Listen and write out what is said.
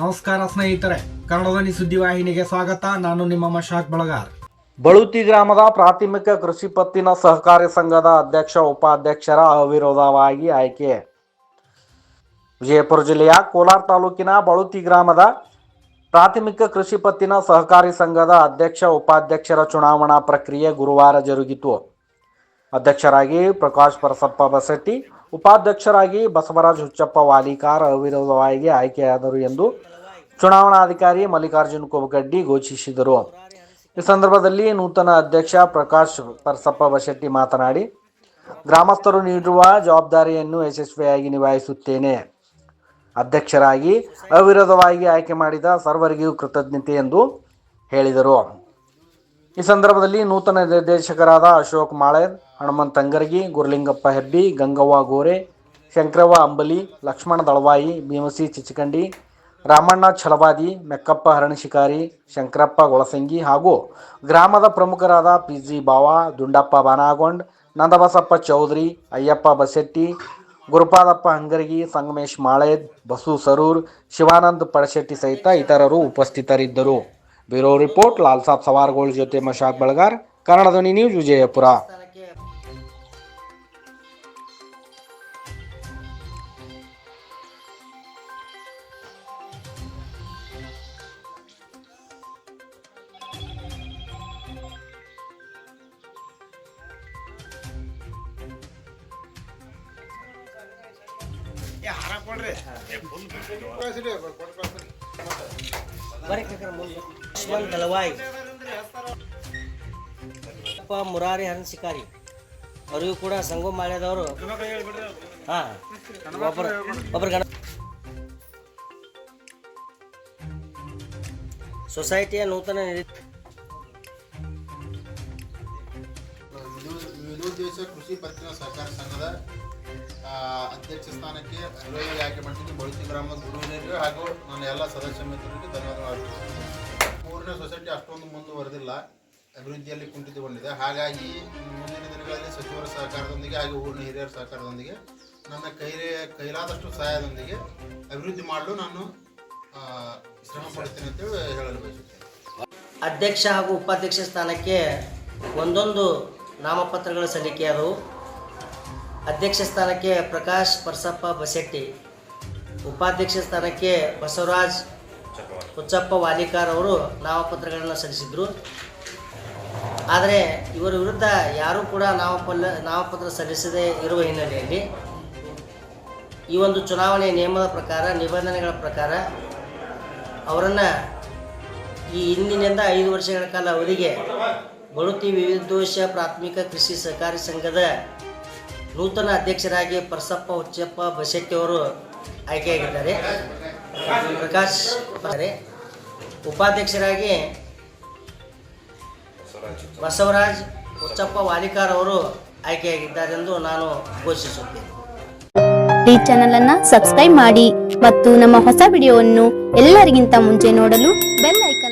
ನಮಸ್ಕಾರ ಸ್ನೇಹಿತರೆ, ಕನ್ನಡದಲ್ಲಿ ಸುದ್ದಿವಾಹಿನಿಗೆ ಸ್ವಾಗತ. ನಾನು ನಿಮ್ಮ ಮಶಾಕ್ ಬಳಗಾರ್. ಬಳುತಿ ಗ್ರಾಮದ ಪ್ರಾಥಮಿಕ ಕೃಷಿ ಪತ್ತಿನ ಸಹಕಾರಿ ಸಂಘದ ಅಧ್ಯಕ್ಷ, ಉಪಾಧ್ಯಕ್ಷರ ಅವಿರೋಧವಾಗಿ ಆಯ್ಕೆ. ವಿಜಯಪುರ ಜಿಲ್ಲೆಯ ಕೋಲಾರ ತಾಲೂಕಿನ ಬಳುತಿ ಗ್ರಾಮದ ಪ್ರಾಥಮಿಕ ಕೃಷಿ ಪತ್ತಿನ ಸಹಕಾರಿ ಸಂಘದ ಅಧ್ಯಕ್ಷ, ಉಪಾಧ್ಯಕ್ಷರ ಚುನಾವಣಾ ಪ್ರಕ್ರಿಯೆ ಗುರುವಾರ ಜರುಗಿತು. ಅಧ್ಯಕ್ಷರಾಗಿ ಪ್ರಕಾಶ್ ಪರಸಪ್ಪ ಬಸಟ್ಟಿ, ಉಪಾಧ್ಯಕ್ಷರಾಗಿ ಬಸವರಾಜ್ ಹುಚ್ಚಪ್ಪ ವಾಲಿಕಾರ್ ಅವಿರೋಧವಾಗಿ ಆಯ್ಕೆಯಾದರು ಎಂದು ಚುನಾವಣಾಧಿಕಾರಿ ಮಲ್ಲಿಕಾರ್ಜುನ್ ಕೋಬಗಡ್ಡಿ ಘೋಷಿಸಿದರು. ಈ ಸಂದರ್ಭದಲ್ಲಿ ನೂತನ ಅಧ್ಯಕ್ಷ ಪ್ರಕಾಶ್ ಪರಸಪ್ಪ ಬಶೆಟ್ಟಿ ಮಾತನಾಡಿ, ಗ್ರಾಮಸ್ಥರು ನೀಡಿರುವ ಜವಾಬ್ದಾರಿಯನ್ನು ಯಶಸ್ವಿಯಾಗಿ ನಿಭಾಯಿಸುತ್ತೇನೆ. ಅಧ್ಯಕ್ಷರಾಗಿ ಅವಿರೋಧವಾಗಿ ಆಯ್ಕೆ ಮಾಡಿದ ಸರ್ವರಿಗೂ ಕೃತಜ್ಞತೆ ಎಂದು ಹೇಳಿದರು. ಈ ಸಂದರ್ಭದಲ್ಲಿ ನೂತನ ನಿರ್ದೇಶಕರಾದ ಅಶೋಕ್ ಮಾಳೆ, ಹನುಮಂತ್ ಅಂಗರ್ಗಿ ಗುರುಲಿಂಗಪ್ಪ ಹೆಬ್ಬಿ, ಗಂಗವ್ವ ಗೋರೆ, ಶಂಕರವ್ವ ಅಂಬಲಿ, ಲಕ್ಷ್ಮಣ ದಳವಾಯಿ, ಭೀಮಸಿ ಚಿಚಕಂಡಿ, ರಾಮಣ್ಣ ಛಲವಾದಿ, ಮೆಕ್ಕಪ್ಪ ಹರಣಶಿಕಾರಿ ಶಂಕರಪ್ಪ ಗೊಳಸಂಗಿ ಹಾಗೂ ಗ್ರಾಮದ ಪ್ರಮುಖರಾದ ಪಿ ಜಿ ಬಾವ, ದುಂಡಪ್ಪ ಬಾನಾಗೊಂಡ್, ನಂದಬಸಪ್ಪ ಚೌಧರಿ, ಅಯ್ಯಪ್ಪ ಬಸೆಟ್ಟಿ, ಗುರುಪಾದಪ್ಪ ಅಂಗರಗಿ ಸಂಗಮೇಶ್ ಮಾಳೇದ್ ಬಸು ಸರೂರ್, ಶಿವಾನಂದ್ ಪಡಶೆಟ್ಟಿ ಸಹಿತ ಇತರರು ಉಪಸ್ಥಿತರಿದ್ದರು. ಬ್ಯೂರೋ ರಿಪೋರ್ಟ್ ಲಾಲ್ ಸಾಬ್ ಸವಾರ್ಗೋಳ್ ಜೊತೆ ಮಶಾಕ್ ಬಳಗಾರ್ ಕನ್ನಡ ಧ್ವನಿ ನ್ಯೂಸ್ ವಿಜಯಪುರ ಲಕ್ಷ್ಮಣ್ ದಳವಾಯಿ ಅಪ್ಪ ಮುರಾರಿ ಹರನ್ ಶಿಕಾರಿ. ಅವರಿಗೂ ಕೂಡ ಸಂಗೋ ಮಾಡ್ಯದವರು ಹಾ. ಒಬ್ಬರು ಗಣ ಸೊಸೈಟಿಯ ನೂತನ ನಿರ್- ವಿನೋದೇಶ ಕೃಷಿ ಪತ್ತಿನ ಸಹಕಾರ ಸಂಘದ ಅಧ್ಯಕ್ಷ ಸ್ಥಾನಕ್ಕೆ ಅವಿರೋಧವಾಗಿ ಆಯ್ಕೆ ಮಾಡ್ತೀನಿ ಬಳುತಿ ಗ್ರಾಮದ ಗುರು ಹಿರಿಯರಿಗೆ ಹಾಗೂ ನನ್ನ ಎಲ್ಲ ಸದಸ್ಯ ಮಿತ್ರರಿಗೆ ಧನ್ಯವಾದಗಳು. ಮೂರನೇ ಸೊಸೈಟಿ ಅಷ್ಟೊಂದು ಮುಂದುವರೆದಿಲ್ಲ. ಅಭಿವೃದ್ಧಿಯಲ್ಲಿ ಕುಂಠಿತಗೊಂಡಿದೆ. ಹಾಗಾಗಿ ಮುಂದಿನ ದಿನಗಳಲ್ಲಿ ಸಚಿವರ ಸಹಕಾರದೊಂದಿಗೆ ಹಾಗೂ ಊರಿನ ಹಿರಿಯರ ಸಹಕಾರದೊಂದಿಗೆ ನನ್ನ ಕೈ ಕೈಲಾದಷ್ಟು ಸಹಾಯದೊಂದಿಗೆ ಅಭಿವೃದ್ಧಿ ಮಾಡಲು ನಾನು ಶ್ರಮ ಪಡ್ತೀನಿ ಅಂತೇಳಿ ಹೇಳಲು ಬಯಸುತ್ತೇನೆ. ಅಧ್ಯಕ್ಷ ಹಾಗೂ ಉಪಾಧ್ಯಕ್ಷ ಸ್ಥಾನಕ್ಕೆ ಒಂದೊಂದು ನಾಮಪತ್ರಗಳ ಸಲ್ಲಿಕೆಯಾದವು ಅಧ್ಯಕ್ಷ ಸ್ಥಾನಕ್ಕೆ ಪ್ರಕಾಶ್ ಪರ್ಸಪ್ಪ ಬಸೆಟ್ಟಿ, ಉಪಾಧ್ಯಕ್ಷ ಸ್ಥಾನಕ್ಕೆ ಬಸವರಾಜ್ ಹುಚ್ಚಪ್ಪ ವಾಲಿಕಾರ್ ಅವರು ನಾಮಪತ್ರಗಳನ್ನು ಸಲ್ಲಿಸಿದರು. ಆದರೆ ಇವರ ವಿರುದ್ಧ ಯಾರೂ ಕೂಡ ನಾಮಪಲ್ಲ, ನಾಮಪತ್ರ ಸಲ್ಲಿಸದೇ ಇರುವ ಹಿನ್ನೆಲೆಯಲ್ಲಿ ಈ ಒಂದು ಚುನಾವಣೆ ನಿಯಮದ ಪ್ರಕಾರ, ನಿಬಂಧನೆಗಳ ಪ್ರಕಾರ ಅವರನ್ನು ಈ ಇಂದಿನಿಂದ ಐದು ವರ್ಷಗಳ ಕಾಲ ಅವರಿಗೆ ಬಳುತಿ ವಿವಿಧೋಷ ಪ್ರಾಥಮಿಕ ಕೃಷಿ ಸಹಕಾರಿ ಸಂಘದ ನೂತನ ಅಧ್ಯಕ್ಷರಾಗಿ ಪರಸಪ್ಪ ಹುಚ್ಚಪ್ಪ ಅವರು ಆಯ್ಕೆಯಾಗಿದ್ದಾರೆ ಪ್ರಕಾಶ್. ಉಪಾಧ್ಯಕ್ಷರಾಗಿ ಬಸವರಾಜ್ ಹುಚ್ಚಪ್ಪ ವಾಲಿಕಾರ್ ಅವರು ಆಯ್ಕೆಯಾಗಿದ್ದಾರೆಂದು ನಾನು ಘೋಷಿಸುತ್ತೇನೆ ಈ ಚಾನೆಲ್ ಅನ್ನ ಸಬ್ಸ್ಕ್ರೈಬ್ ಮಾಡಿ ಮತ್ತು ನಮ್ಮ ಹೊಸ ವಿಡಿಯೋವನ್ನು ಎಲ್ಲರಿಗಿಂತ ಮುಂಚೆ ನೋಡಲು ಬೆಲ್ ಐಕಾನ್